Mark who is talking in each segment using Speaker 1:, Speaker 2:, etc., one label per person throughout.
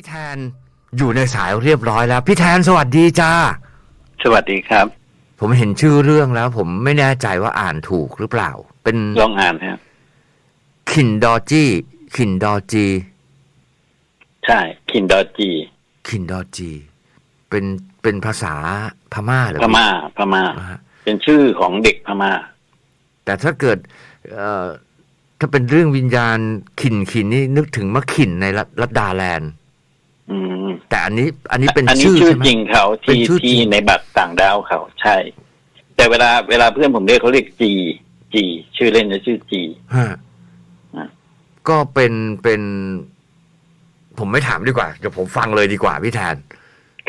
Speaker 1: พี่แทนอยู่ในสายเรียบร้อยแล้ว พี่แทนสวัสดีจ้า
Speaker 2: สวัสดีครับ
Speaker 1: ผมเห็นชื่อเรื่องแล้ว ผมไม่แน่ใจว่าอ่านถูกหรือเปล่า เป็น
Speaker 2: ลองอ่านครับ
Speaker 1: ขินดอจี้ขินดอจี
Speaker 2: ใช่คินดอจี
Speaker 1: ขินดอจี เป็นเป็นภาษาพม่าเหรือ
Speaker 2: พม่าพม่า
Speaker 1: ฮะ
Speaker 2: เป็นชื่อของเด็กพม่า
Speaker 1: แต่ถ้าเกิด เอ่อถ้าเป็นเรื่องวิญญาณขินขินนี่นึกถึงมะขินในรัฐรัฐดาแลนด์
Speaker 2: อืม
Speaker 1: แต่อันนี้อันนี้เป็น
Speaker 2: อันนี้
Speaker 1: ชื่อ
Speaker 2: ชื่อ
Speaker 1: ใช่ไหม
Speaker 2: จริงเขา
Speaker 1: เป็น
Speaker 2: ที่
Speaker 1: ชื่อจริ
Speaker 2: ที่
Speaker 1: ง
Speaker 2: ในบัตรต่างดาวเขาใช่ แต่เวลาเวลาเพื่อนผมเรียกเขาเรียกจีจีชื่อเล่นจะชื่อจี
Speaker 1: ฮะ
Speaker 2: อะ
Speaker 1: ก็เป็นเป็น ผมไม่ถามดีกว่าเดี๋ยวผมฟังเลยดีกว่าพี่แทน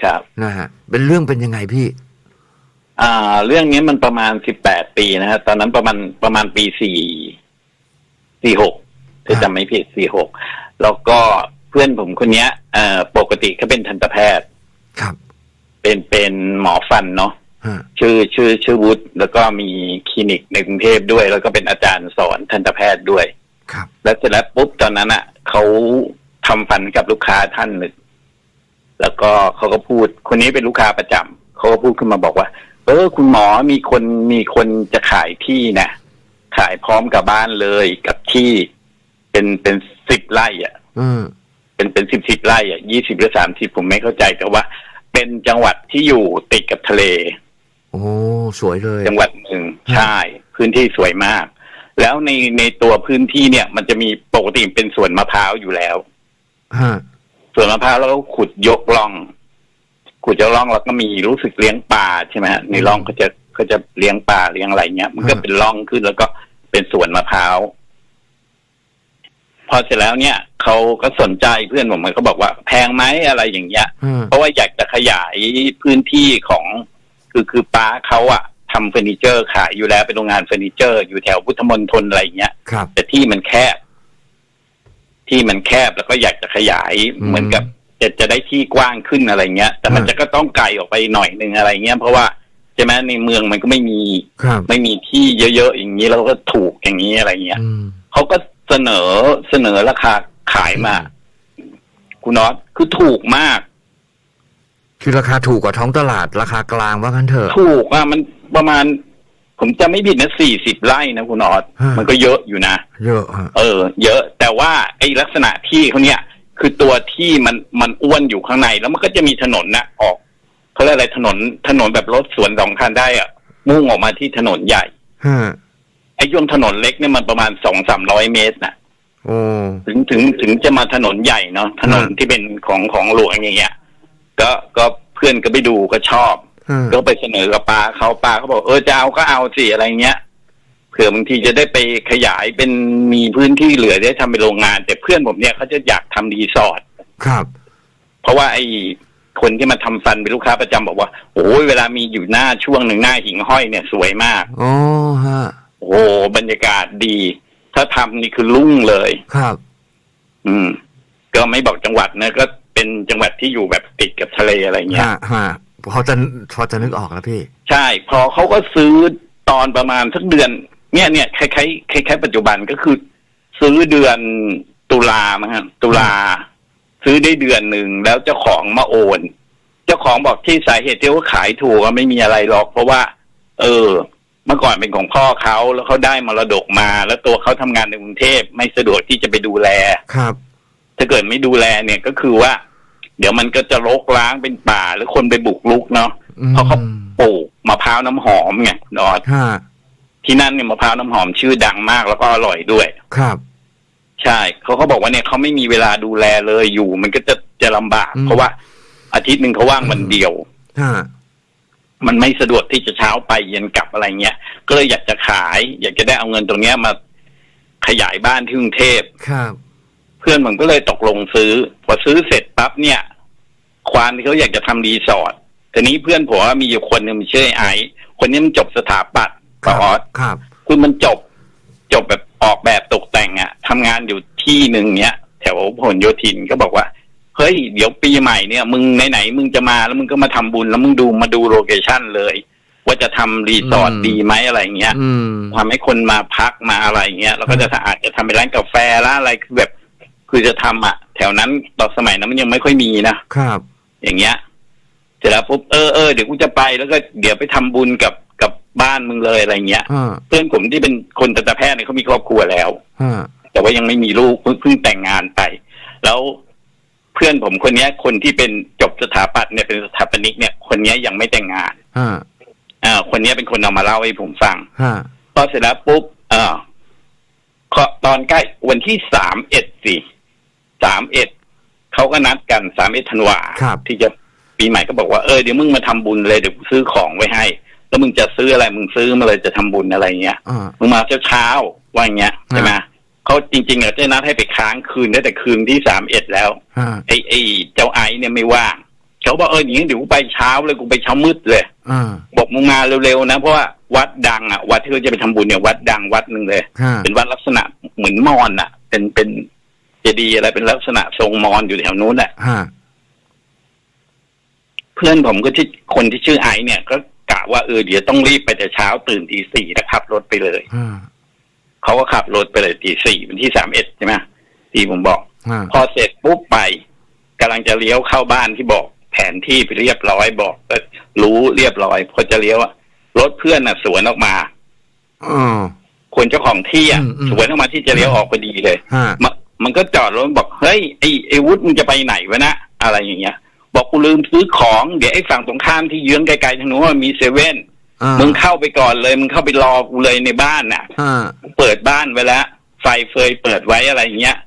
Speaker 2: ครับ
Speaker 1: นะฮะ เป็นเรื่องเป็นยังไงพี่
Speaker 2: อ่า เรื่องนี้มันประมาณสิบแปดปีนะฮะตอนนั้นประมาณประมาณปีสี่สี่หกถ้าจำไม่ผิดสี่หกแล้วก็เพื่อนผมคนเนี้ยเอ่อปกติเขาเป็นทันตแพทย์
Speaker 1: ครับ
Speaker 2: เป็นเป็นหมอฟันเนาะ
Speaker 1: ฮะ
Speaker 2: ชื่อชื่อชื่อวุฒิแล้วก็มีคลินิกในกรุงเทพด้วย แล้วก็เป็นอาจารย์สอนทันตแพทย์ด้วย
Speaker 1: ครับ
Speaker 2: แล้วเสร็จแล้วปุ๊บตอนนั้นอะเขาทำฟันกับลูกค้าท่านหนึ่งแล้วก็เขาก็พูด คนนี้เป็นลูกค้าประจำเขาก็พูดขึ้นมาบอกว่า เออ คุณหมอมีคนมีคนจะขายที่นะขายพร้อมกับบ้านเลยกับที่ เป็นเป็นสิบไร่อะ
Speaker 1: อืม
Speaker 2: เป็นเป็นสิบสิบไร่อะยี่สิบหรือสามสิบผมไม่เข้าใจแต่ว่า เป็นจังหวัดที่อยู่ติดกับทะเล
Speaker 1: โอ้สวยเลย
Speaker 2: จังหวัดหนึ่งใช่ พื้นที่สวยมาก แล้วในในตัวพื้นที่เนี่ย มันจะมีปกติเป็นสวนมะพร้าวอยู่แล้ว
Speaker 1: ฮะ
Speaker 2: สวนมะพร้าวแล้วก็ขุดยกร่อง ขุดยกร่องแล้วก็มีรู้สึกเลี้ยงปลาใช่ไหมฮะในร่องเขาจะเขาจะเลี้ยงปลาเลี้ยงอะไรเงี้ย มันก็เป็นร่องขึ้นแล้วก็เป็นสวนมะพร้าว พอเสร็จแล้วเนี่ยเขาก็สนใจเพื่อนผมมันก็บอกว่าแพงไหมอะไรอย่างเงี้ย
Speaker 1: อืม
Speaker 2: เพราะว่าอยากจะขยายพื้นที่ของ คือคือป้าเขาอะทำเฟอร์นิเจอร์ขายอยู่แล้วเป็นโรงงานเฟอร์นิเจอร์อยู่แถวพุทธมณฑลอะไรอย่างเงี้ย
Speaker 1: ครับ
Speaker 2: แต่ที่มันแคบ ที่มันแคบแล้วก็อยากจะขยาย
Speaker 1: อืม
Speaker 2: เหมือนกับจะจะได้ที่กว้างขึ้นอะไรเงี้ย แต่มัน
Speaker 1: อ่า
Speaker 2: จะก็ต้องไกลออกไปหน่อยหนึ่งอะไรเงี้ยเพราะว่าใช่ไหมในเมืองมันก็ไม่มี
Speaker 1: ครับ
Speaker 2: ไม่มีที่เยอะๆอย่างนี้แล้วก็ถูกอย่างนี้อะไรเงี้ย
Speaker 1: อืม
Speaker 2: เขาก็ เสนอเสนอราคาขายมา คุณน็อตคือถูกมาก
Speaker 1: คือราคาถูกกว่าท้องตลาดราคากลางว่างั้นเถอะ
Speaker 2: ถูกอะมันประมาณ ผมจะไม่ผิดนะสี่สิบไร่นะคุณน็อต
Speaker 1: ฮะ
Speaker 2: มันก็เยอะอยู่นะ
Speaker 1: เยอะฮะ
Speaker 2: เออ เยอะ แต่ว่าไอ้ลักษณะที่เขาเนี่ย คือตัวที่มันมันอ้วนอยู่ข้างใน แล้วมันก็จะมีถนนนะออกเขาเรียกอะไรถนนถนนแบบรถสวนสองคันได้อะมุ่งออกมาที่ถนนใหญ่
Speaker 1: ฮะ
Speaker 2: ไอ้ย่วงถนนเล็กเนี่ยมันประมาณสองสามร้อยเมตรนะ
Speaker 1: โอ้
Speaker 2: ถึงถึงถึงจะมาถนนใหญ่เนาะถนน
Speaker 1: ฮะ
Speaker 2: ที่เป็นของของหลวงอย่างเงี้ยก็ก็เพื่อนก็ไปดูก็ชอบ
Speaker 1: ฮะ
Speaker 2: ก็ไปเสนอกับปาเขาปาเขาบอกเออจะเอาก็เอาสิอะไรเงี้ยเผื่อบางทีจะได้ไปขยายเป็นมีพื้นที่เหลือได้ทำเป็นโรงงาน แต่เพื่อนผมเนี่ยเขาจะอยากทำรีสอร์ท
Speaker 1: ครับ
Speaker 2: เพราะว่าไอ้คนที่มาทำฟันเป็นลูกค้าประจำบอกว่าโอ้ยเวลามีอยู่หน้าช่วงหนึ่งหน้าหิ่งห้อยเนี่ยสวยมาก
Speaker 1: โอ้ฮะ
Speaker 2: โอ้โหบรรยากาศดี ถ้าทำนี่คือรุ่งเลย
Speaker 1: ครับ
Speaker 2: อืม ก็ไม่บอกจังหวัดนะก็เป็นจังหวัดที่อยู่แบบติดกับทะเลอะไรเงี้ย
Speaker 1: ฮะฮะพอจะพอจะนึกออกแล้วพี่
Speaker 2: ใช่ พอเขาก็ซื้อตอนประมาณสักเดือน เนี่ยเนี่ยคล้ายๆคล้ายๆปัจจุบันก็คือ ซื้อเดือนตุลามั้งฮะตุลา ซื้อได้เดือนหนึ่งแล้วเจ้าของมาโอน เจ้าของบอกที่สาเหตุที่เขาขายถูกอะไม่มีอะไรหรอก เพราะว่า เออ เมื่อก่อนเป็นของพ่อเขาแล้วเขาได้มรดกมา แล้วตัวเขาทำงานในกรุงเทพไม่สะดวกที่จะไปดูแล
Speaker 1: ครับ
Speaker 2: ถ้าเกิดไม่ดูแลเนี่ยก็คือว่า เดี๋ยวมันก็จะรกร้างเป็นป่าหรือคนไปบุกรุกเนาะ
Speaker 1: อืม
Speaker 2: เพราะเขาปลูกมะพร้าวน้ำหอมไงนอด
Speaker 1: ฮะ
Speaker 2: ที่นั่นเนี่ยมะพร้าวน้ำหอมชื่อดังมากแล้วก็อร่อยด้วย
Speaker 1: ครับ
Speaker 2: ใช่เขาก็บอกว่าเนี่ยเขาไม่มีเวลาดูแลเลยอยู่ มันก็จะจะลำบาก
Speaker 1: อืม
Speaker 2: เพราะว่าอาทิตย์หนึ่งเขาว่างวันเดียว
Speaker 1: ฮะ
Speaker 2: มันไม่สะดวกที่จะเช้าไปเย็นกลับอะไรเงี้ยก็เลยอยากจะขาย อยากจะได้เอาเงินตรงเนี้ยมาขยายบ้านที่กรุงเทพ
Speaker 1: ครับ
Speaker 2: เพื่อนผมก็เลยตกลงซื้อ พอซื้อเสร็จปั๊บเนี่ย ควานที่เขาอยากจะทำรีสอร์ททีนี้เพื่อนผมว่ามีอยู่คนหนึ่งมันชื่อไอ้ไอซ์คนนี้มันจบสถาปัตย์
Speaker 1: ค
Speaker 2: ป
Speaker 1: รั
Speaker 2: ออส
Speaker 1: ครับ
Speaker 2: คือมันจบ จบแบบออกแบบตกแต่งอะทำงานอยู่ที่หนึ่งเนี้ยแถวพหลโยธินก็บอกว่า เฮ้ยเดี๋ยวปีใหม่เนี่ย มึงไหนๆมึงจะมาแล้วมึงก็มาทำบุญแล้วมึงดูมาดูโลเคชั่นเลย ว่าจะทำรีสอร์ท
Speaker 1: อืม
Speaker 2: ดีไหมอะไรเงี้ย
Speaker 1: อืม
Speaker 2: ทำให้คนมาพักมาอะไรเงี้ยแล้วก็จะอาจจะทำเป็นร้านกาแฟร้านอะไรคือแบบคือจะทำอะแแถวนั้นตอนสมัยนั้นมันยังไม่ค่อยมีนะครับ อย่างเงี้ยเสร็จแล้วปุ๊บเออเออเดี๋ยวกูจะไปแล้วก็เดี๋ยวไปทำบุญกับกับบ้านมึงเลยอะไรเงี้ย
Speaker 1: อ่า
Speaker 2: เพื่อนผมที่เป็นคนทันตแพทย์เนี่ยเขามีครอบครัวแล้ว
Speaker 1: อ่า
Speaker 2: แต่ว่ายังไม่มีลูกเพิ่งเพิ่งแต่งงานไป แล้วเพื่อนผมคนเนี้ย คนที่เป็นจบสถาปัตย์เนี่ยเป็นสถาปนิกเนี่ย คนเนี้ยยังไม่แต่งงาน
Speaker 1: อ่า
Speaker 2: อ่าคนเนี้ยเป็นคนเอามาเล่าให้ผมฟัง
Speaker 1: อ่า
Speaker 2: พอเสร็จแล้วปุ๊บเออก็ตอนใกล้วันที่สามเอ็ดสี่สามเอ็ดเขาก็นัดกันสามเอ็ดธันวา
Speaker 1: ครับ
Speaker 2: ที่จะปีใหม่ก็บอกว่าเออเดี๋ยวมึงมาทำบุญเลยเดี๋ยวกูซื้อของไว้ให้ แล้วมึงจะซื้ออะไรมึงซื้อมาเลยจะทำบุญอะไรเงี้ย
Speaker 1: อ่า
Speaker 2: มึงมาเช้าเช้าๆว่าอย่างเงี้ยใช่ไหม เขาจริงๆอะจะนัดให้ไปค้างคืนได้แต่คืนที่สามเอ็ดแล้ว
Speaker 1: อ่า
Speaker 2: ไอ้ไอ้เจ้าไอ้เนี่ยไม่ว่างเขาบอกเอออย่างนี้เดี๋ยวกูไปเช้าเลยกูไปเช้ามืดเลย
Speaker 1: อ่า
Speaker 2: บอกมึงมาเร็วๆนะเพราะว่าวัดดังอะวัดที่เราจะไปทำบุญเนี่ยวัดดังวัดหนึ่งเลย
Speaker 1: อ่า
Speaker 2: เป็นวัดลักษณะเหมือนมอญอะ เป็นเป็นเจดีย์อะไรเป็นลักษณะทรงมอญอยู่แถวนู้นแหละ
Speaker 1: อ่า
Speaker 2: เพื่อนผมก็ที่คนที่ชื่อไอซ์เนี่ยก็กะว่าเออเดี๋ยวต้องรีบไปแต่เช้าตื่นตีสี่แล้วขับรถไปเลย
Speaker 1: อ่า
Speaker 2: เขาก็ขับรถไปเลยตีสี่วันที่สามเอ็ดใช่ไหมที่ผมบอก
Speaker 1: อ่า
Speaker 2: พอเสร็จปุ๊บไปกำลังจะเลี้ยวเข้าบ้านที่บอก แผนที่ไปเรียบร้อยบอกเออรู้เรียบร้อย พอจะเลี้ยวอะรถเพื่อนน่ะ สวนออกมา
Speaker 1: อ๋อ
Speaker 2: คนเจ้าของที่อะ
Speaker 1: อืมอืม
Speaker 2: สวนออกมาที่จะเลี้ยวออกพอดีเลย
Speaker 1: ฮะ
Speaker 2: มันมันก็จอดรถบอกเฮ้ยไอ้ไอ้วุฒิมึงจะไปไหนวะนะอะไรอย่างเงี้ย บอกกูลืมซื้อของเดี๋ยวไอ้ฝั่งตรงข้ามที่เยื้องไกลๆทางนู้นมันมีเซเว่น
Speaker 1: อ่า
Speaker 2: มึงเข้าไปก่อนเลยมึงเข้าไปรอกูเลยในบ้านน่ะ
Speaker 1: อ่า
Speaker 2: เปิดบ้านไว้แล้วไฟเฟยเปิดไว้อะไรเงี้ย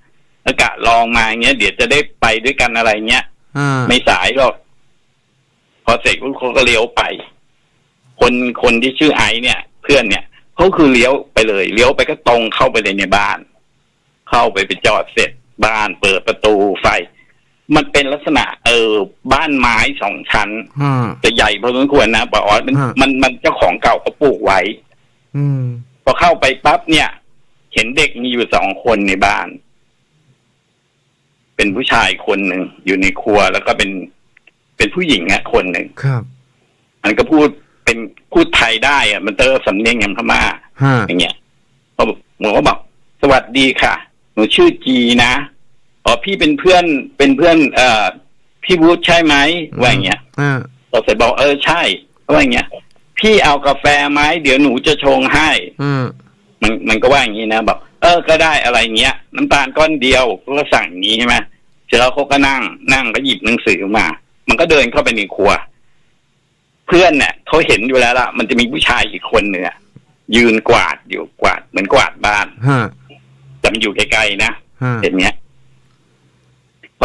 Speaker 2: อากาศลองมาอย่างเงี้ยเดี๋ยวจะได้ไปด้วยกันอะไรเงี้ย
Speaker 1: อ่า
Speaker 2: ไม่สายหรอก พอเสร็จเขาก็เลี้ยวไป คนคนที่ชื่อไอซ์เนี่ย เพื่อนเนี่ยเขาคือเลี้ยวไปเลย เลี้ยวไปก็ตรงเข้าไปเลยในบ้าน เข้าไปไปจอดเสร็จบ้านเปิดประตูไฟ มันเป็นลักษณะเออบ้านไม้สองชั้น
Speaker 1: อ่า
Speaker 2: แต่ใหญ่พอสมควรนะปาออสมัน
Speaker 1: ฮะ
Speaker 2: มันมันเจ้าของเก่าเขาปลูกไว้
Speaker 1: อืม
Speaker 2: พอเข้าไปปั๊บเนี่ย เห็นเด็กมีอยู่สองคนในบ้าน เป็นผู้ชายคนหนึ่งอยู่ในครัวแล้วก็เป็นเป็นผู้หญิงอะคนหนึ่ง
Speaker 1: ครับ
Speaker 2: มันก็พูดเป็นพูดไทยได้อะมันเตอสำเนียงอย่างพม่า
Speaker 1: ฮะ
Speaker 2: อย่างเงี้ยพอหนูก็บอกสวัสดีค่ะ หนูชื่อจีนะ อ๋อพี่เป็นเพื่อนเป็นเพื่อนเอ่อพี่วูดใช่ไหมว่าอย่างเงี้ย
Speaker 1: อ่า
Speaker 2: เราเสร็จบอกเออใช่ว่าอย่างเงี้ยพี่เอากาแฟไหมเดี๋ยวหนูจะชงให้
Speaker 1: อืม
Speaker 2: มันมันก็ว่าอย่างนี้นะบอกเออก็ได้อะไรเงี้ย น้ำตาลก้อนเดียวก็สั่งอย่างนี้ใช่ไหมเสร็จแล้วเขาก็นั่งนั่งก็หยิบหนังสือมา มันก็เดินเข้าไปในครัว เพื่อนเนี่ยเขาเห็นอยู่แล้วล่ะ มันจะมีผู้ชายอีกคนหนึ่งอะยืนกวาดอยู่กวาดเหมือนกวาดบ้าน
Speaker 1: ฮะ
Speaker 2: แต่มันอยู่ไกลๆนะ
Speaker 1: ฮะ
Speaker 2: เห็นเนี้ย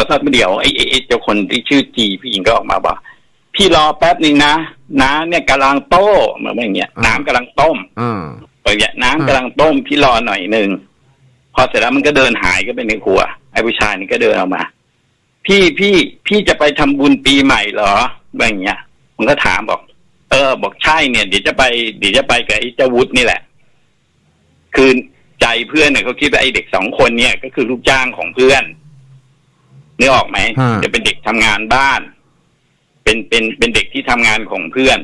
Speaker 2: พอสักเดียวไอ้ไอ้ไอ้เจ้าคนที่ชื่อจีผู้หญิงก็ออกมาบอกพี่รอแป๊บหนึ่งนะน้าเนี่ยกำลังโต้เหมือนอย่างเงี้ยน้ำกำลังต้ม
Speaker 1: อ่า
Speaker 2: อย่างเงี้ยน้ำกำลังต้มพี่รอหน่อยหนึ่งพอเสร็จแล้วมันก็เดินหายก็ไปในครัว ไอ้ผู้ชายนี่ก็เดินออกมา พี่พี่พี่จะไปทำบุญปีใหม่เหรอแบบอย่างเงี้ยมันก็ถามบอก เออ บอกใช่เนี่ยเดี๋ยวจะไปเดี๋ยวจะไปกับไอ้เจ้าวุฒินี่แหละ คือใจเพื่อนเนี่ยเขาคิดว่าไอ้เด็กสองคนเนี่ย ก็คือลูกจ้างของเพื่อน นึกออกไหม
Speaker 1: ฮะ
Speaker 2: จะเป็นเด็กทำงานบ้าน เป็นเป็นเป็นเด็กที่ทำงานของเพื่อน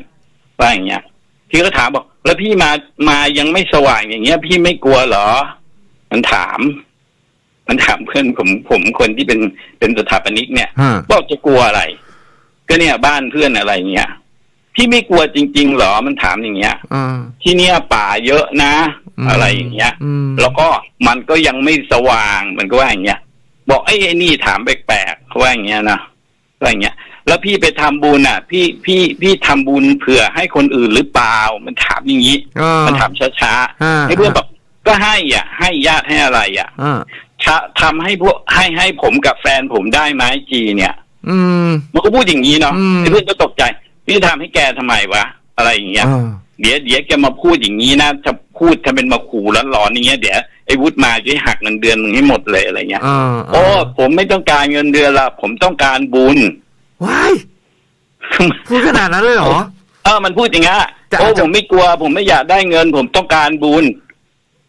Speaker 2: ว่าอย่างเงี้ยพี่ก็ถามบอก แล้วพี่มามายังไม่สว่างอย่างเงี้ย พี่ไม่กลัวเหรอ มันถาม มันถามเพื่อนผมผมคนที่เป็นเป็นสถาปนิกเนี่ย
Speaker 1: ฮะ
Speaker 2: บอกจะกลัวอะไร ก็เนี่ยบ้านเพื่อนอะไรเงี้ยพี่ไม่กลัวจริงๆเหรอมันถามอย่างเงี้ย
Speaker 1: อ่า
Speaker 2: ที่เนี่ยป่าเยอะนะ
Speaker 1: ม
Speaker 2: อะไรอย่างเงี้ย
Speaker 1: อืม
Speaker 2: แล้วก็มันก็ยังไม่สว่างมันก็ว่าอย่างเงี้ย บอกไอ้ไอ้นี่ถามแปลกๆเขาว่าอย่างเงี้ยนะว่าอย่างเงี้ย แล้วพี่ไปทำบุญอะ พี่พี่พี่ทำบุญเผื่อให้คนอื่นหรือเปล่า มันถามอย่างนี้
Speaker 1: อ่า
Speaker 2: มันถามช้า
Speaker 1: อ่า
Speaker 2: ๆให้เพื่อนบอกก็ให้อะ ให้ญาติให้อะไรอะ
Speaker 1: อ่า
Speaker 2: ชะทำให้พวกให้ให้ผมกับแฟนผมได้ไหมจีเนี่ย
Speaker 1: อืม
Speaker 2: มันก็พูดอย่างนี้เนาะ
Speaker 1: อืม
Speaker 2: ไอ้เพื่อนก็ตกใจ พี่ทำให้แกทำไมวะอะไรอย่างเงี้ย
Speaker 1: อ่า
Speaker 2: เดี๋ยวเดี๋ยวแกมาพูดอย่างนี้นะจะพูดทำเป็นมาขู่แล้วหลอนอย่างเงี้ยเดี๋ยว ไอ้วุฒิมาจะให้หักเงินเดือนมึงให้หมดเลยอะไรเงี้ย
Speaker 1: อ่า
Speaker 2: โอ้ผมไม่ต้องการเงินเดือนละผมต้องการบุญ
Speaker 1: ว้ายพูดขนาดนั้นเลยเหรอ
Speaker 2: เออมันพูดอย่างเงี้ย
Speaker 1: จะ
Speaker 2: โอ้
Speaker 1: จะ
Speaker 2: ผมไม่กลัว ผมไม่อยากได้เงิน ผมต้องการบุญ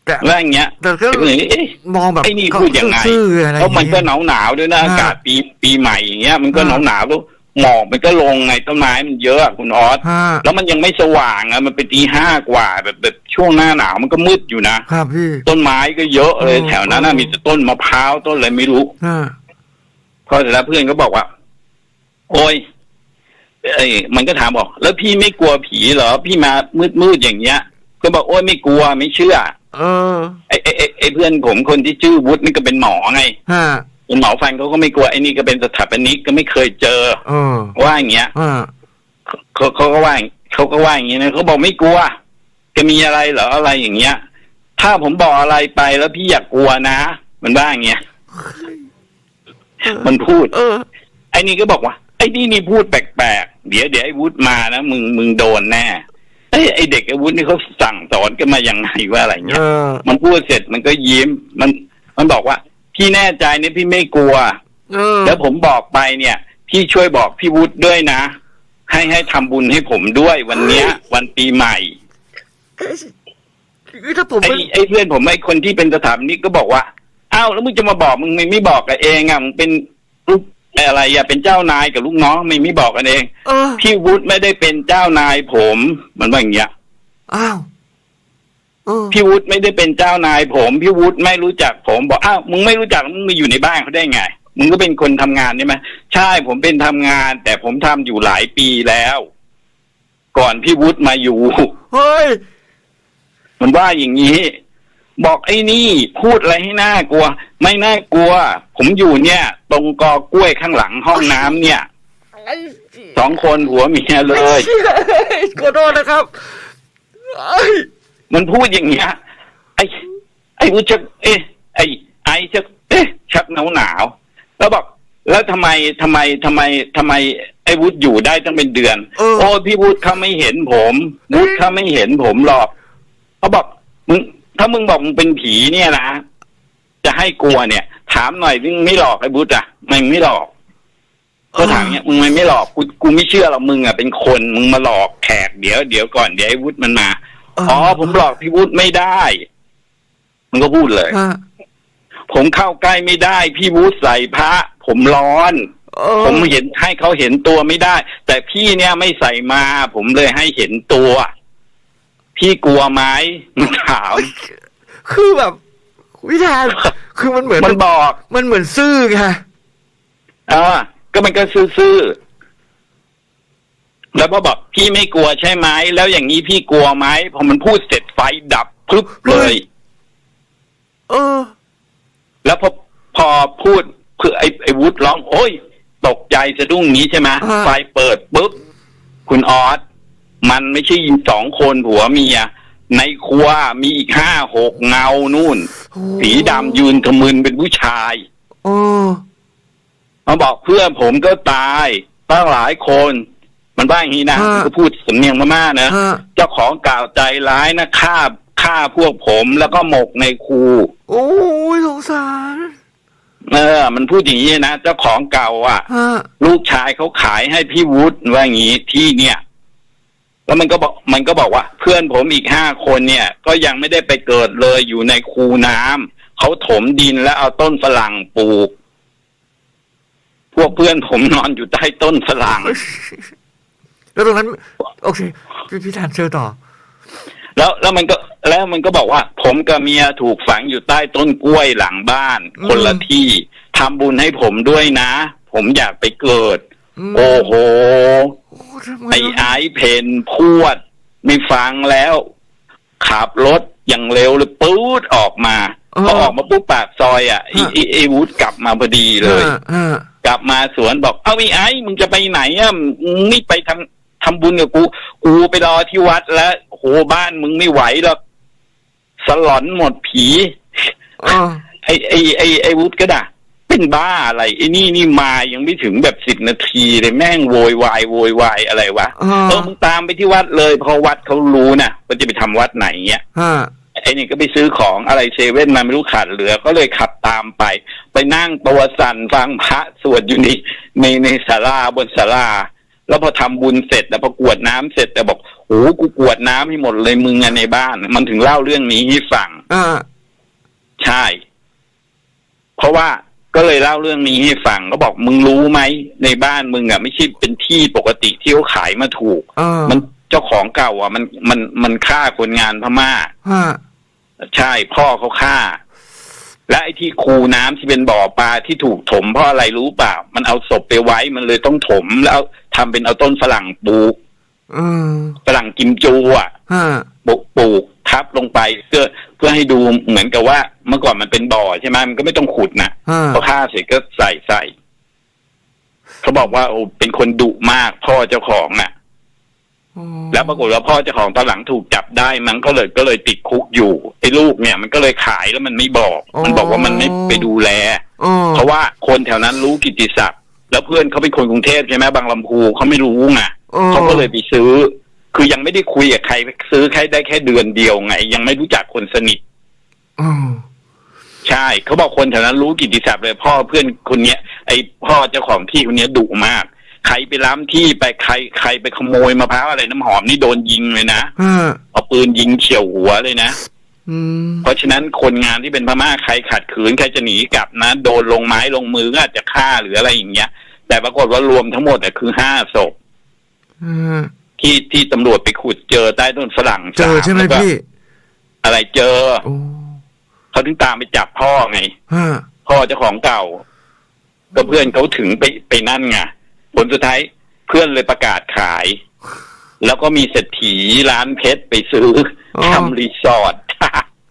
Speaker 1: แต่
Speaker 2: แล้วอย่างเงี้ย
Speaker 1: แต่ก็
Speaker 2: ไอ้พวกนี้เอ๊ะ
Speaker 1: มองแบบ
Speaker 2: ไอ้นี่พูดยังไง
Speaker 1: ซื่อๆอะไรอ
Speaker 2: เพราะ
Speaker 1: ย่าง
Speaker 2: มันก็
Speaker 1: เงี้ย
Speaker 2: หนาวหนาวๆด้วยนะ
Speaker 1: อ่า
Speaker 2: อากาศปีปีใหม่อย่างเงี้ยมันก็หนาว
Speaker 1: อ่า
Speaker 2: หนาวๆแล้ว หมอกมันก็ลงไงต้นไม้มันเยอะอะคุณออส
Speaker 1: ฮะ
Speaker 2: แล้วมันยังไม่สว่างอะมันเป็นตีห้ากว่าแบบแบบช่วงหน้าหนาวมันก็มืดอยู่นะ ครับ
Speaker 1: พี่
Speaker 2: ต้นไม้ก็เยอะเลย
Speaker 1: อืม
Speaker 2: แถวนั้นนะ
Speaker 1: อืม
Speaker 2: มีแต่ต้นมะพร้าวต้นอะไรไม่รู้
Speaker 1: ฮะ
Speaker 2: พอเสร็จแล้วเพื่อนก็บอกว่า โอ้ยเอ้ยมันก็ถามบอก แล้วพี่ไม่กลัวผีเหรอ พี่มามืดมืดๆอย่างเงี้ย ก็บอกโอ้ยไม่กลัวไม่เชื่อ
Speaker 1: เออ
Speaker 2: ไอ้ไอ้ไอ้ไอ้เพื่อนผมคนที่ชื่อวุฒินี่ก็เป็นหมอไง
Speaker 1: ฮะ
Speaker 2: เป็นหมอฟันเขาก็ไม่กลัวไอ้นี่ก็เป็นสถาปนิกก็ไม่เคยเจอ
Speaker 1: เออ
Speaker 2: ว่าอย่างเงี้ย
Speaker 1: ฮะ
Speaker 2: เขาเขาก็ว่าเขาก็ว่าอย่างนี้นะเขาบอกไม่กลัวจะมีอะไรเหรออะไรอย่างเงี้ย ถ้าผมบอกอะไรไปแล้วพี่อยากกลัวนะ มันว่าอย่างเงี้ยมันพูด
Speaker 1: เออ
Speaker 2: ไอ้นี่ก็บอกว่าไอ้นี่นี่พูดแปลกๆเดี๋ยวเดี๋ยวไอ้วุฒิมานะมึงมึงโดนแน่ไอ้ยไอ้เด็กไอ้วุฒินี่เขาสั่งสอนกันมาอย่างไงว่าอะไรเงี้
Speaker 1: เอยอ
Speaker 2: มันพูดเสร็จมันก็ยิ้มมันมันบอกว่า พี่แน่ใจเนี่ยพี่ไม่กลัว
Speaker 1: เออ
Speaker 2: แล้วผมบอกไปเนี่ย พี่ช่วยบอกพี่วุฒิด้วยนะ ให้ให้ทำบุญให้ผมด้วยวันเนี้ย วันปีใหม่
Speaker 1: คือถ้าผม
Speaker 2: ไอ้
Speaker 1: ไม่
Speaker 2: ไอ้เพื่อนผมไอ้คนที่เป็นสถาปนิกก็บอกว่าอ้าวแล้วมึงจะมาบอกมึงไม่ไม่บอกกันเองอะมึงเป็นลูกอะไรอะเป็นเจ้านายกับลูกน้องไม่ไม่บอกกันเอง
Speaker 1: เออ
Speaker 2: พี่วุฒิไม่ได้เป็นเจ้านายผมมันว่าอย่างเงี้ย
Speaker 1: อ้าวเออ
Speaker 2: พี่วุฒิไม่ได้เป็นเจ้านายผมพี่วุฒิไม่รู้จักผมบอกอ้าวมึงไม่รู้จักมึงมาอยู่ในบ้านเขาได้ไงมึงก็เป็นคนทำงานใช่ไหมใช่ผมเป็นทำงาน แต่ผมทำอยู่หลายปีแล้ว ก่อนพี่วุฒิมาอยู่
Speaker 1: เฮ้ย
Speaker 2: มันว่าอย่างนี้ บอกไอ้นี่พูดอะไรให้น่ากลัว ไม่น่ากลัว ผมอยู่เนี่ย ตรงกอกล้วยข้างหลังห้องน้ำเนี่ยสองคนผัวเมียเลย
Speaker 1: ขอโทษนะครับเอ้ย
Speaker 2: มันพูดอย่างเงี้ย ไอ้ไอ้วุฒิชักเอ๊ะไอ้ไอ้ชักเอ๊ะชักหนาวหนาวๆแล้วบอกแล้วทำไมทำไมทำไมทำไม ไอ้วุฒิอยู่ได้ตั้งเป็นเดือน
Speaker 1: เออ
Speaker 2: โอ้พี่วุฒิเขาไม่เห็นผมวุฒิเขาไม่เห็นผมหรอกเขาบอกมึงถ้ามึงบอกมึงเป็นผีเนี่ยนะจะให้กลัวเนี่ย ถามหน่อยมึงไม่หลอกไอ้วุฒิอะมันไม่หลอกเขาถามเนี่ยมึงไม่หลอกกูกูไม่เชื่อหรอกมึงอะเป็นคนมึงมาหลอกแขกเดี๋ยวเดี๋ยวก่อนเดี๋ยวไอ้วุฒิมันมา อ๋อผมหลอกพี่วุฒิไม่ได้ มันก็พูดเลย
Speaker 1: ฮะ
Speaker 2: ผมเข้าใกล้ไม่ได้ พี่วุฒิใส่พระ ผมร้อน
Speaker 1: เออ
Speaker 2: ผมเห็นให้เขาเห็นตัวไม่ได้ แต่พี่เนี่ยไม่ใส่มา ผมเลยให้เห็นตัว พี่กลัวไหมมันถาม
Speaker 1: คือแบบวิธานคือมันเหมือน
Speaker 2: มันบอก
Speaker 1: มันเหมือนซื่อไง
Speaker 2: อ่าก็มันก็ซื่อๆ แล้วพอบอกพี่ไม่กลัวใช่ไหมแล้วอย่างนี้พี่กลัวไหมพอมันพูดเสร็จไฟดับพึบเลย
Speaker 1: เออ
Speaker 2: แล้วพอพอพูดคือไอ้ไอ้วุฒิร้อง โอ้ย ตกใจสะดุ้งนี้ใช่ไหม
Speaker 1: อ่า
Speaker 2: ไฟเปิดปุ๊บคุณออสมันไม่ใช่สองคนผัวเมีย ในครัวมีอีกห้าหกเงานู่น
Speaker 1: โอ้
Speaker 2: สีดำยืนทะมึนเป็นผู้ชาย
Speaker 1: เออ
Speaker 2: มาบอกเพื่อนผมก็ตายตั้งหลายคน มันว่าอย่างนี้นะ
Speaker 1: ฮะ
Speaker 2: มันก็พูดสำเนียงพม่านะ
Speaker 1: ฮะ
Speaker 2: เจ้าของกล่าวใจร้ายนะฆ่าฆ่าพวกผมแล้วก็หมกในคู
Speaker 1: โอ้ยสงสาร
Speaker 2: เออ มันพูดอย่างนี้นะเจ้าของเก่าอะ
Speaker 1: ฮะ
Speaker 2: ลูกชายเขาขายให้พี่วุฒิว่าอย่างนี้ที่เนี่ย แล้วมันก็บอกมันก็บอกว่า เพื่อนผมอีกห้าคนเนี่ย ก็ยังไม่ได้ไปเกิดเลยอยู่ในคูน้ำเขาถมดินแล้วเอาต้นฝรั่งปลูก พวกเพื่อนผมนอนอยู่ใต้ต้นฝรั่ง
Speaker 1: แล้วตรงนั้น โอเคพี่พี่ธานเชิญต่อ
Speaker 2: แล้วแล้วมันก็แล้วมันก็บอกว่า ผมกับเมียถูกฝังอยู่ใต้ต้นกล้วยหลังบ้าน
Speaker 1: อืม
Speaker 2: คนละที่ทำบุญให้ผมด้วยนะ ผมอยากไปเกิด
Speaker 1: ม
Speaker 2: โอ้โห
Speaker 1: โอ้ทำไง
Speaker 2: ไอ้
Speaker 1: วะ
Speaker 2: ไอ้เพนพวดไม่ฟังแล้ว ขับรถอย่างเร็วเลยปื๊ดออกมาพอออกมาปุ๊บปากซอยอะไอ้ไอ้ไอ้วูดกลับมาพอดีเลย
Speaker 1: ฮะฮะ
Speaker 2: กลับมาสวนบอก เอาไอ้ไอ้มึงจะไปไหนอะมึงไม่ไปทำ ทำบุญกับกู กูไปรอที่วัดแล้วโหบ้านมึงไม่ไหวหรอกสลอนหมดผี
Speaker 1: เออ
Speaker 2: ไอ้ไอ้ไอ้ไอ้วุฒิก็ด่าเป็นบ้าอะไรไอ้นี่นี่มายังไม่ถึงแบบสิบนาทีเลยแม่งโวยวายโวยวายอะไรวะ
Speaker 1: เอ
Speaker 2: เอ
Speaker 1: อ
Speaker 2: อมึงตามไปที่วัดเลยเพราะวัดเขารู้นะว่าจะไปทำวัดไหนเงี้ย
Speaker 1: ฮะ
Speaker 2: ไอ้นี่ก็ไปซื้อของอะไรเซเว่นมาไม่รู้ขาดเหลือ ก็เลยขับตามไป ไปนั่งตัวสั่นฟังพระสวดอยู่ในในในศาลาบนศาลา แล้วพอทำบุญเสร็จ แล้วพอกรวดน้ำเสร็จแต่บอกโอ้กูกรวดน้ำให้หมดเลยมึงอะในบ้าน มันถึงเล่าเรื่องนี้ให้ฟัง
Speaker 1: อ่า
Speaker 2: ใช่ เพราะว่าก็เลยเล่าเรื่องนี้ให้ฟังก็บอกมึงรู้ไหมในบ้านมึงอะ ไม่ใช่เป็นที่ปกติที่เขาขายมาถูก
Speaker 1: เออ
Speaker 2: มันเจ้าของเก่า อะ มันมันมันฆ่าคนงานพม่า
Speaker 1: ฮะ
Speaker 2: ใช่พ่อเขาฆ่า และไอ้ที่คูน้ำที่เป็นบ่อปลาที่ถูกถมเพราะอะไรรู้เปล่า มันเอาศพไปไว้มันเลยต้องถมแล้วเอาทำเป็นเอาต้นฝรั่งปลูก
Speaker 1: เออ
Speaker 2: ฝรั่งกิมจูอะ
Speaker 1: ฮะ
Speaker 2: ปลูกปลูกทับลงไปเพื่อเพื่อให้ดูเหมือนกับว่า เมื่อก่อนมันเป็นบ่อใช่ไหมมันก็ไม่ต้องขุดนะ
Speaker 1: ฮะ
Speaker 2: พอฆ่าเสร็จก็ใส่ใส่เขาบอกว่าโอ้เป็นคนดุมากพ่อเจ้าของน่ะ แล้วปรากฏว่าพ่อเจ้าของตอนหลังถูกจับได้มันก็เลยก็เลยติดคุกอยู่ไอ้ลูกเนี่ยมันก็เลยขายแล้วมันไม่บอก มันบอกว่ามันไม่ไปดูแล
Speaker 1: อ๋อ
Speaker 2: เพราะว่าคนแถวนั้นรู้กิตติศัพท์ แล้วเพื่อนเขาเป็นคนกรุงเทพใช่ไหมบางลำพูเขาไม่รู้ไง
Speaker 1: อ๋อ
Speaker 2: เขาก็เลยไปซื้อ คือยังไม่ได้คุยกับใครซื้อแค่ได้แค่เดือนเดียวไง ยังไม่รู้จักคนสนิท
Speaker 1: อ๋อ
Speaker 2: ใช่เขาบอกคนแถวนั้นรู้กิตติศัพท์เลยพ่อเพื่อนคนเนี้ยไอ้พ่อเจ้าของที่คนเนี้ยดุมาก ใครไปล้ำที่ไปใครใครไปขโมยมะพร้าวอะไรน้ำหอมนี่โดนยิงเลยนะ
Speaker 1: ฮะ
Speaker 2: เอาปืนยิงเฉี่ยวหัวเลยนะ
Speaker 1: อืม
Speaker 2: เพราะฉะนั้นคนงานที่เป็นพม่าใครขัดขืนใครจะหนีกลับนะโดนลงไม้ลงมือก็อาจจะฆ่าหรืออะไรอย่างเงี้ย แต่ปรากฏว่ารวมทั้งหมดอะคือห้าศพ
Speaker 1: ฮะ
Speaker 2: ที่ที่ตำรวจไปขุดเจอใต้ต้นฝรั่ง
Speaker 1: เจอใช่ไหม
Speaker 2: แล้วก็
Speaker 1: พี่
Speaker 2: อะไรเจอ
Speaker 1: โอ้
Speaker 2: เขาถึงตามไปจับพ่อไง
Speaker 1: ฮะ
Speaker 2: พ่อเจ้าของเก่าก็เพื่อนเขาถึงไปไปนั่นไง ผลสุดท้ายเพื่อนเลยประกาศขาย แล้วก็มีเศรษฐีร้านเพชรไปซื้ออทำรีสอร์ท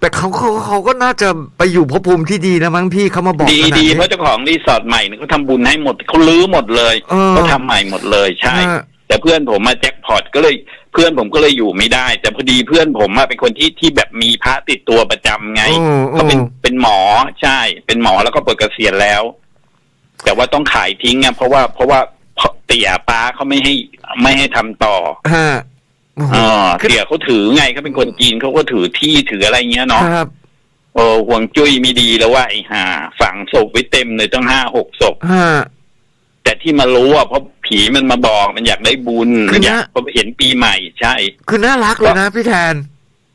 Speaker 1: แต่เขาเขาเขาก็น่าจะไปอยู่ภพภูมิที่ดีนะมั้งพี่เขามาบอก
Speaker 2: ดี
Speaker 1: ขนา
Speaker 2: ดี
Speaker 1: นี้
Speaker 2: เพราะเจ้าของรีสอร์ทใหม่เนี่ยเขาทำบุญให้หมดเขาลื้อหมดเลย
Speaker 1: เออ
Speaker 2: เขาทำใหม่หมดเลยใช่
Speaker 1: ฮะ
Speaker 2: แต่เพื่อนผมมาแจ็คพอตก็เลยเพื่อนผมก็เลยอยู่ไม่ได้ แต่พอดีเพื่อนผมอะเป็นคนที่ที่แบบมีพระติดตัวประจำไง
Speaker 1: โอ้
Speaker 2: เขาเป็น
Speaker 1: โอ้
Speaker 2: เป็นหมอใช่ เป็นหมอแล้วก็เปิดเกษียณแล้ว แต่ว่าต้องขายทิ้งไงเพราะว่าเพราะว่า เตี่ยป้าเขาไม่ให้ไม่ให้ทำต่อ
Speaker 1: ฮะโอ้โห
Speaker 2: เออ
Speaker 1: คือ
Speaker 2: เตี่ยเขาถือไงเขาเป็นคนจีนเขาก็ถือที่ถืออะไรเงี้ยเนาะ
Speaker 1: ครับ
Speaker 2: เออห่วงจุ้ยไม่ดีแล้วว่าไอ้ห่าฝังศพไว้เต็มเลยตั้งห้าหกศพ
Speaker 1: ฮะ
Speaker 2: แต่ที่มารู้อะเพราะผีมันมาบอกมันอยากได้บุญ
Speaker 1: คือนะ
Speaker 2: อยากเพราะเห็นปีใหม่ใช่
Speaker 1: คือน่ารักเลยนะพี่แทน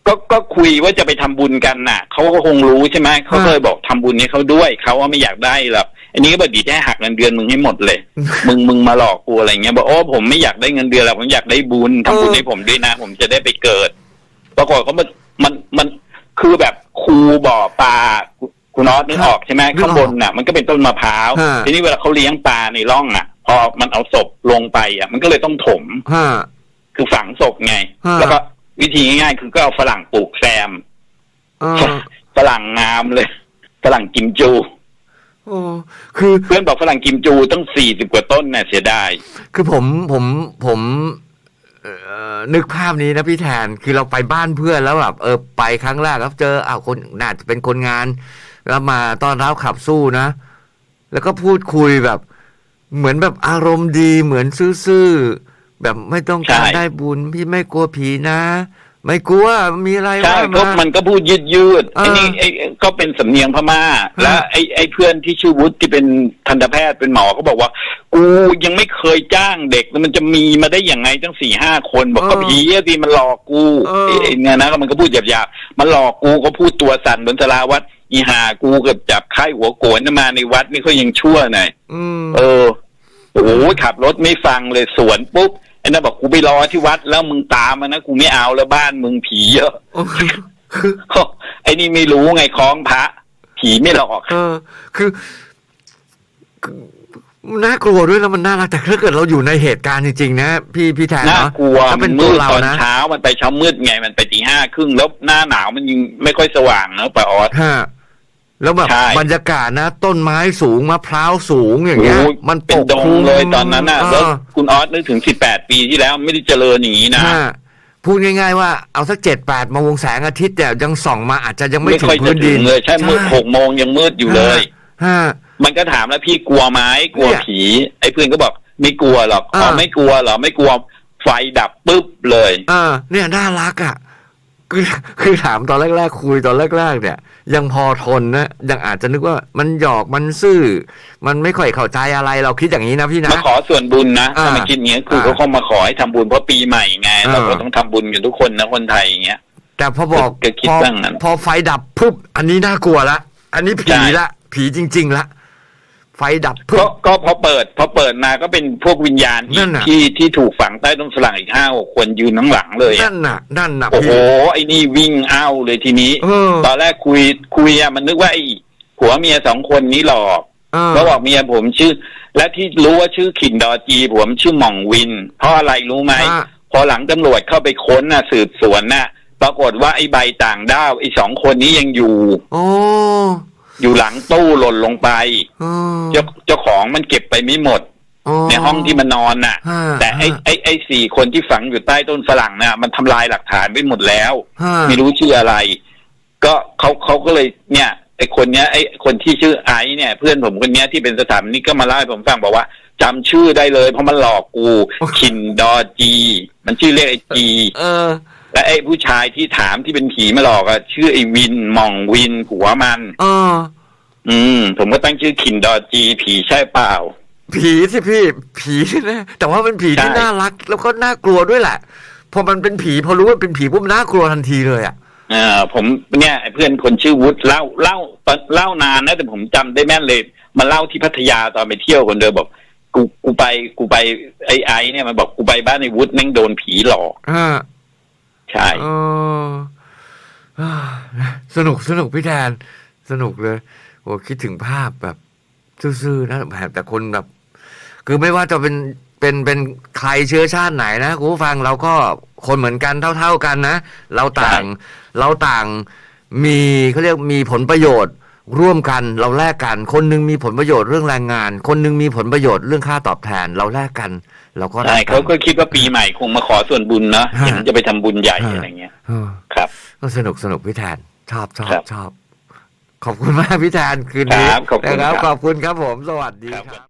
Speaker 2: ก็ก็คุยว่าจะไปทำบุญกันน่ะเขาก็คงรู้ใช่ไหมเขาก็เลยบอกทำบุญให้เขาด้วยเขาว่าไม่อยากได้หรอก อันนี้ก็บอกดีจะให้หักเงินเดือนมึงให้หมดเลย มึงมึงมาหลอกกูอะไรเงี้ยบอกโอ้ผมไม่อยากได้เงินเดือนหรอกผมอยากได้บุญทำบุญ
Speaker 1: เออ
Speaker 2: ให้ผมด้วยนะ ผมจะได้ไปเกิดปรากฏเขามันมันมันคือแบบครูบ่อปลาคุณคุณนอตนึกออกใช่ไหมข้างบนน่ะ มันก็เป็นต้นมะพร้าว
Speaker 1: ฮะ
Speaker 2: ทีนี้เวลาเขาเลี้ยงปลาในร่องอะ พอมันเอาศพลงไปอะ มันก็เลยต้องถม
Speaker 1: ฮะ
Speaker 2: คือฝังศพไง
Speaker 1: ฮะ
Speaker 2: แล้วก็วิธีง่ายๆคือก็เอาฝรั่งปลูกแซม
Speaker 1: เออ
Speaker 2: ฝรั่งงามเลยฝรั่งกิมจู
Speaker 1: โอ้คือ
Speaker 2: เพื่อนบอกฝรั่งกิมจูต้องสี่สิบกว่าต้นน่ะเสียดาย
Speaker 1: คือผมผมผมเอ่อนึกภาพนี้นะพี่แทนคือเราไปบ้านเพื่อนแล้วแบบเออไปครั้งแรกแล้วเจออ้าวคนน่าจะเป็นคนงาน แล้วมาต้อนรับขับสู้นะ แล้วก็พูดคุยแบบ เหมือนแบบอารมณ์ดีเหมือนซื่อๆแบบไม่ต้องการ
Speaker 2: ใช่
Speaker 1: ได้บุญ พี่ไม่กลัวผีนะ ไม่กลัวมีอะไร
Speaker 2: ใช่
Speaker 1: ว่า
Speaker 2: ก็
Speaker 1: มา
Speaker 2: มันก็พูดยืดยืดๆ
Speaker 1: เออ
Speaker 2: ไอ้นี่ไอ้ก็เป็นสำเนียงพม่า แล้วไอ้ไอ้เพื่อนที่ชื่อวุฒิที่เป็นทันตแพทย์เป็นหมอก็บอกว่า กูยังไม่เคยจ้างเด็กแล้วมันจะมีมาได้ยังไงตั้งสี่ห้าคนบอกก็ผีอะสิมันหลอกกูไอ้ไอ้เนี่ยนะมันก็พูดหยาบๆมันหลอกกูก็พูดตัวสั่นบนสลาวัดอีหากูเกือบจับไข้หัวโกนมาในวัดนี่เขายังชั่วหน่อย
Speaker 1: อืม
Speaker 2: เออโอ้โหขับรถไม่ฟังเลยสวนปุ๊บ ไอ้นั่นบอกกูไปรอที่วัดแล้วมึงตามมานะกูไม่เอาแล้วบ้านมึงผีเยอะ
Speaker 1: คือ
Speaker 2: ไอ้นี่ไม่รู้ไงคล้องพระ ผีไม่หลอก
Speaker 1: เออคือคือน่ากลัวด้วยแล้วมันน่ารักแต่ถ้าเกิดเราอยู่ในเหตุการณ์จริงๆนะพี่พี่แทน
Speaker 2: น่า
Speaker 1: เนาะ
Speaker 2: กลัว
Speaker 1: ถ้า
Speaker 2: มั
Speaker 1: เป็นน
Speaker 2: มื
Speaker 1: ตัว
Speaker 2: ด
Speaker 1: เรา
Speaker 2: ตอน
Speaker 1: นะ
Speaker 2: เช้ามันไปเช้ามืดไงมันไปตีห้าครึ่งแล้วหน้าหนาวมันยังไม่ค่อยสว่างเนอะป้าออส
Speaker 1: ฮะ แล้วแบบ
Speaker 2: ใช่
Speaker 1: บรรยากาศนะ ต้นไม้สูงมะพร้าวสูงอย่างเงี้ย
Speaker 2: โอ้ย
Speaker 1: มัน
Speaker 2: เป็นด
Speaker 1: ปก
Speaker 2: ง
Speaker 1: คลุม
Speaker 2: เลยตอนนั้นน่ะ
Speaker 1: เออ
Speaker 2: แล้วคุณออสนึกถึงสิบแปดปีที่แล้วไม่ได้เจริญอย่างนี้นะ
Speaker 1: ฮะพูดง่าย ๆ ว่าเอาสักเจ็ดแปดโมงแสงอาทิตย์เนี่ยยังส่องมาอาจจะยังไม่
Speaker 2: ไม่
Speaker 1: ถึง
Speaker 2: ค่อยจะ
Speaker 1: พื้น
Speaker 2: ถึ
Speaker 1: ดิ
Speaker 2: ง
Speaker 1: น
Speaker 2: เลย ใช่มืดหกโมงยังมืดอยู่เลย
Speaker 1: ฮะ
Speaker 2: มันก็ถามแล้วพี่กลัวไหมกลัว
Speaker 1: เนี่ย
Speaker 2: ผี ไอ้เพื่อนก็บอกไม่กลัวหรอก
Speaker 1: อ่า
Speaker 2: อ๋อไม่กลัวเหรอไม่กลัวไฟดับปุ๊บเลย
Speaker 1: เออเนี่ยน่ารักอะ คือคือถามตอนแรกๆคุยตอนแรกๆเนี่ย ยังพอทนนะยังอาจจะนึกว่ามันหยอกมันซื่อ มันไม่ค่อยเข้าใจอะไรเราคิดอย่างนี้นะพี่นะ
Speaker 2: มาขอส่วนบุญนะ
Speaker 1: อ่า
Speaker 2: ถ้ามันคิดอย่างเงี้ยคือ
Speaker 1: อ่า
Speaker 2: เขาเข้ามาขอให้ทำบุญเพราะปีใหม่ไง
Speaker 1: อ่า
Speaker 2: เราก็ต้องทำบุญกันทุกคนนะคนไทยอย่างเงี้ย
Speaker 1: แต่พอบอก
Speaker 2: ก็คิด
Speaker 1: พอ
Speaker 2: บ้างนั้น
Speaker 1: พอไฟดับปุ๊บอันนี้น่ากลัวละอันนี้ผี
Speaker 2: ใช่
Speaker 1: ละผีจริง ๆละ ไฟดับ
Speaker 2: ก็
Speaker 1: ปุ๊บ
Speaker 2: ก็พอเปิด พอเปิดมาก็เป็นพวกวิญญาณ
Speaker 1: นั่
Speaker 2: ที่
Speaker 1: นน่ะ
Speaker 2: ที่ที่ถูกฝังใต้ต้นฝรั่งอีกห้าหกคนยืนทั้างหลังเลยอะ
Speaker 1: นั่นน่ะนั่นน่ะ
Speaker 2: โอ้โห
Speaker 1: พี่
Speaker 2: ไอ้นี่วิ่งเอ้าเลยทีนี้
Speaker 1: เออ
Speaker 2: ตอนแรกคุยคุยอะมันนึกว่าไอ้ผัวเมียสองคนนี้หลอก
Speaker 1: เออ
Speaker 2: เขาบอกเมียผมชื่อ และที่รู้ว่าชื่อขินดอจีผมชื่อหม่องวิน เพราะอะไรรู้ไหม
Speaker 1: ฮะ
Speaker 2: พอหลังตำรวจเข้าไปค้นน่ะ สืบสวนน่ะ ปรากฏว่าไอ้ใบต่างด้าวไอ้สองคนนี้ยังอยู่
Speaker 1: โอ้
Speaker 2: อยู่หลังตู้หล่นลงไป
Speaker 1: เออ
Speaker 2: เจ้าเจ้าของมันเก็บไปไม่หมด
Speaker 1: โอ้
Speaker 2: ในห้องที่มันนอนน่ะ
Speaker 1: ฮะ
Speaker 2: แต่ไอ้
Speaker 1: ฮะ
Speaker 2: ไอ้ไอ้สี่คนที่ฝังอยู่ใต้ต้นฝรั่งน่ะ มันทำลายหลักฐานไปหมดแล้ว
Speaker 1: ฮะ
Speaker 2: ไม่รู้ชื่ออะไร ก็เขาเขาก็เลยเนี่ยไอ้คนเนี้ยไอ้คนที่ชื่อไอซ์เนี่ย เพื่อนผมคนเนี้ยที่เป็นสถาปนิกก็มาเล่าให้ผมฟังบอกว่าจำชื่อได้เลย เพราะมันหลอกกูคินดอจี มันชื่อเรียกไอ้จี
Speaker 1: เออ
Speaker 2: และไอ้ผู้ชายที่ถามที่เป็นผีมาหลอกอะชื่อไอ้วินหมองวินผัวมัน
Speaker 1: เออ
Speaker 2: อืม ผมก็ตั้งชื่อคินดอจีผีใช่เปล่า
Speaker 1: ผีสิพี่ ผีนะแต่ว่าเป็นผีที่
Speaker 2: ใช่
Speaker 1: น่ารัก แล้วก็น่ากลัวด้วยแหละ พอมันเป็นผีพอรู้ว่าเป็นผีปุ๊บน่ากลัวทันทีเลยอะ
Speaker 2: เออผมเนี่ยไอ้เพื่อนคนชื่อวุฒิเล่าเล่าตอนเล่านานนะแต่ผมจำได้แม่นเลยมาเล่าที่พัทยาตอนไปเที่ยวคนเดิมบอกกูกูไปกูไปไอ้ไอ้เนี่ยมันบอกกูไปบ้านไอ้วุฒิแม่งโดนผีหลอก
Speaker 1: อ่า
Speaker 2: ใช่
Speaker 1: เอออ่าสนุกสนุกพี่แทนสนุกเลยโอ้คิดถึงภาพแบบซื่อๆนะแบบแต่คนแบบ คือไม่ว่าจะเป็นเป็นเป็นใครเชื้อชาติไหนนะคุณผู้ฟังเราก็คนเหมือนกันเท่า ๆกันนะ เราต่างเราต่างมีเขาเรียกมีผลประโยชน์ร่วมกันเราแลกกัน คนหนึงมีผลประโยชน์เรื่องแรงงาน คนหนึงมีผลประโยชน์เรื่องค่าตอบแทน เราแลกกัน เราก็
Speaker 2: ใช่
Speaker 1: รักกั
Speaker 2: เขาก็คิดว่าปีใหม่คงมาขอส่วนบุญเนาะ
Speaker 1: ฮะ
Speaker 2: เห็นจะไปทำบุญใหญ่
Speaker 1: ฮะ
Speaker 2: อะไรเงี้ย
Speaker 1: เออ
Speaker 2: ครับ
Speaker 1: ก็สนุกสนุกพี่แทนชอบชอบ
Speaker 2: ครับ
Speaker 1: ชอบ ขอบคุณมากพี่แทนคืนนี้
Speaker 2: ครับขอบคุณ
Speaker 1: นะครับ
Speaker 2: ครับ
Speaker 1: ขอบคุณครับผม สวัสดี
Speaker 2: ครับ
Speaker 1: ครับ